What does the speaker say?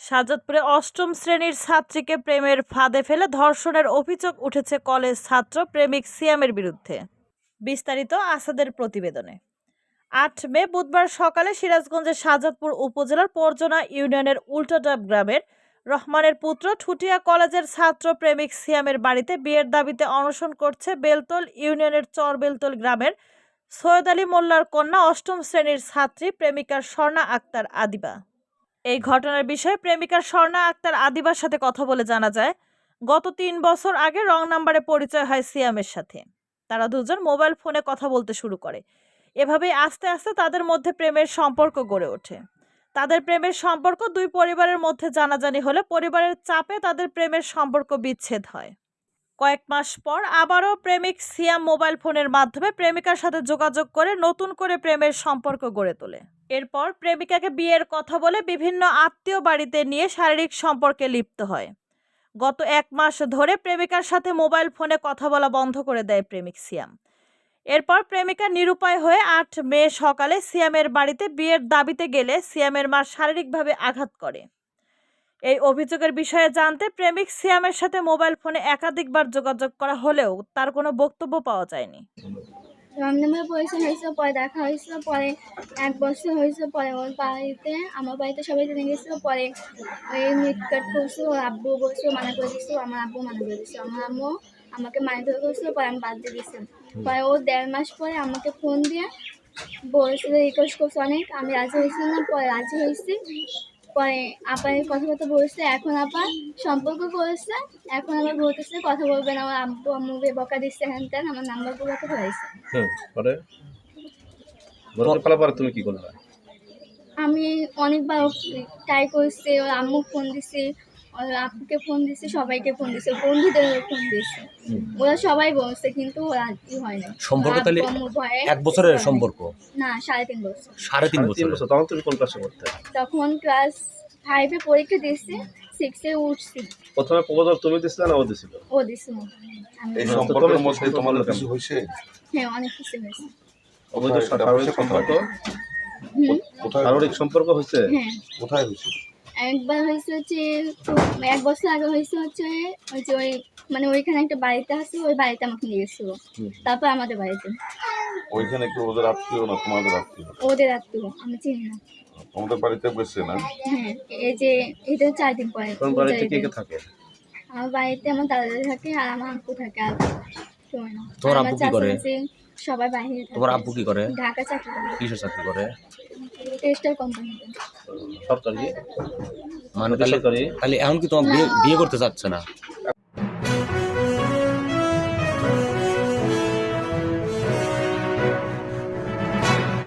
শাহজাদপুরে অষ্টম শ্রেণির ছাত্রীকে প্রেমের ফাঁদে ফেলে ধর্ষণের অভিযোগ উঠেছে কলেজ ছাত্র প্রেমিক সিয়ামের বিরুদ্ধে। বিস্তারিত আসাদের প্রতিবেদনে। আট মে বুধবার সকালে সিরাজগঞ্জের শাহজাদপুর উপজেলার পরজনা ইউনিয়নের উল্টাডাব গ্রামের রহমানের পুত্র ঠুটিয়া কলেজের ছাত্র প্রেমিক সিয়ামের বাড়িতে বিয়ের দাবিতে অনশন করছে বেলতল ইউনিয়নের চর বেলতল গ্রামের সৈয়দ আলী মোল্লার কন্যা অষ্টম শ্রেণির ছাত্রী প্রেমিকা স্বর্ণা আক্তার আদিবা। এই ঘটনার বিষয়ে প্রেমিকা স্বর্ণা আক্তার আদিবার সাথে কথা বলে জানা যায়, গত তিন বছর আগে রং নাম্বারে পরিচয় হয় সিয়ামের সাথে। তারা দুজন মোবাইল ফোনে কথা বলতে শুরু করে। এভাবেই আস্তে আস্তে তাদের মধ্যে প্রেমের সম্পর্ক গড়ে ওঠে। তাদের প্রেমের সম্পর্ক দুই পরিবারের মধ্যে জানাজানি হলে পরিবারের চাপে তাদের প্রেমের সম্পর্ক বিচ্ছেদ হয়। কয়েক মাস পর আবারও প্রেমিক সিয়াম মোবাইল ফোনের মাধ্যমে প্রেমিকার সাথে যোগাযোগ করে নতুন করে প্রেমের সম্পর্ক গড়ে তোলে। এরপর প্রেমিকাকে বিয়ের কথা বলে বিভিন্ন আত্মীয় বাড়িতে নিয়ে শারীরিক সম্পর্কে লিপ্ত হয়। গত এক মাস ধরে প্রেমিকার সাথে মোবাইল ফোনে কথা বলা বন্ধ করে দেয় প্রেমিক সিয়াম। এরপর প্রেমিকা নিরুপায় হয়ে আট মে সকালে সিয়ামের বাড়িতে বিয়ের দাবিতে গেলে সিয়ামের মা শারীরিকভাবে আঘাত করে। এই অভিযোগের বিষয়ে জানতে প্রেমিক সিয়ামের সাথে মোবাইল ফোনে একাধিকবার যোগাযোগ করা হলেও তার কোনো বক্তব্য পাওয়া যায়নি। রমজানের পরিচয় হয়েছে পরে দেখা হয়েছিল, পরে এক বছর হয়েছিল, পরে ওর বাড়িতে, আমার বাড়িতে সবাই জেনে গেছিল, পরে ওই মিটকাট করছিল ওর আব্বু বলছিল, মানা করে দিচ্ছিল আমার আব্বু মানা করে দিচ্ছিল আমার আম্মু আমাকে মানি ধরে করছিল, পরে আমি বাদ দিয়ে দিয়েছিলাম। পরে ও দেড় মাস পরে আমাকে ফোন দিয়ে বলছিল রিকোয়েস্ট করছে অনেক, আমি রাজি হয়েছিলাম না, পরে রাজি হয়েছি। পরে আপার কথাবার্তা বলছে এখন আপা সম্পর্ক করেছে এখন আবার বলতেছে কথা বলবেন আমার আব্বু আম্মুকে বকা দিচ্ছে হ্যান ত্যান আমার নাম্বারগুলো তো হয়েছে হুম পরে? বরফে ফেলার পরে তুমি কি করলে? আমি অনেকবার ট্রাই করছি ওর আম্মু ফোন দিছি আপুকে ফোন দিছি সবাইকে ফোন দিছি বন্ধুদের ফোন দিছি। ওরা সবাই বলছে কিন্তু ওরা কি হয় না সম্পর্ক তাহলে এক বছরের সম্পর্ক? না সাড়ে তিন বছর। সাড়ে তিন বছর তখন তুমি কোন ক্লাসে পড়তে? তখন ক্লাস ফাইভে পরীক্ষা দিয়েছি সিক্সে উঠছি। প্রথমে প্রপোজাল তুমি দিছিলে না ও দিছিল? ও দিছি আমি এই সম্পর্কের মধ্যে তোমার কিছু হয়েছে? হ্যাঁ অনেক কিছু হয়েছি। অবৈধ সম্পর্ক? কোথায় শারীরিক সম্পর্ক হয়েছে? হ্যাঁ। কোথায় হয়েছে? একবার হয়েছে হচ্ছে এক বছর আগে হয়েছে হচ্ছে ওই যে ওই মানে ওইখানে একটা বাড়িতে আছে ওই বাড়িতে আমাকে নিয়ে গেছিল। তারপর আমাদের বাড়িতে। ওইখানে কি ওদের আত্মীয় না তোমাদের আত্মীয়? ওদের আত্মীয় আমি চিনি না। তোমাদের বাড়িতে বসছে না? হ্যাঁ এই যে এটা চার দিন পরে। কোন বাড়িতে কে কে থাকে? আমার বাড়িতে আমার দাদা থাকে আর আমার আব্বু থাকে আর সময় না তোমার আব্বু কি করে? সবাই বাইরে। তোমার আব্বু কি করে? ঢাকা চাকরি করে। কিসের চাকরি করে? টেক্সটাইল কোম্পানিতে সরকারি? মানে তাহলে বেসরকারি। তাহলে এখন কি তোমার বিয়ে বিয়ে করতে চাচ্ছে না?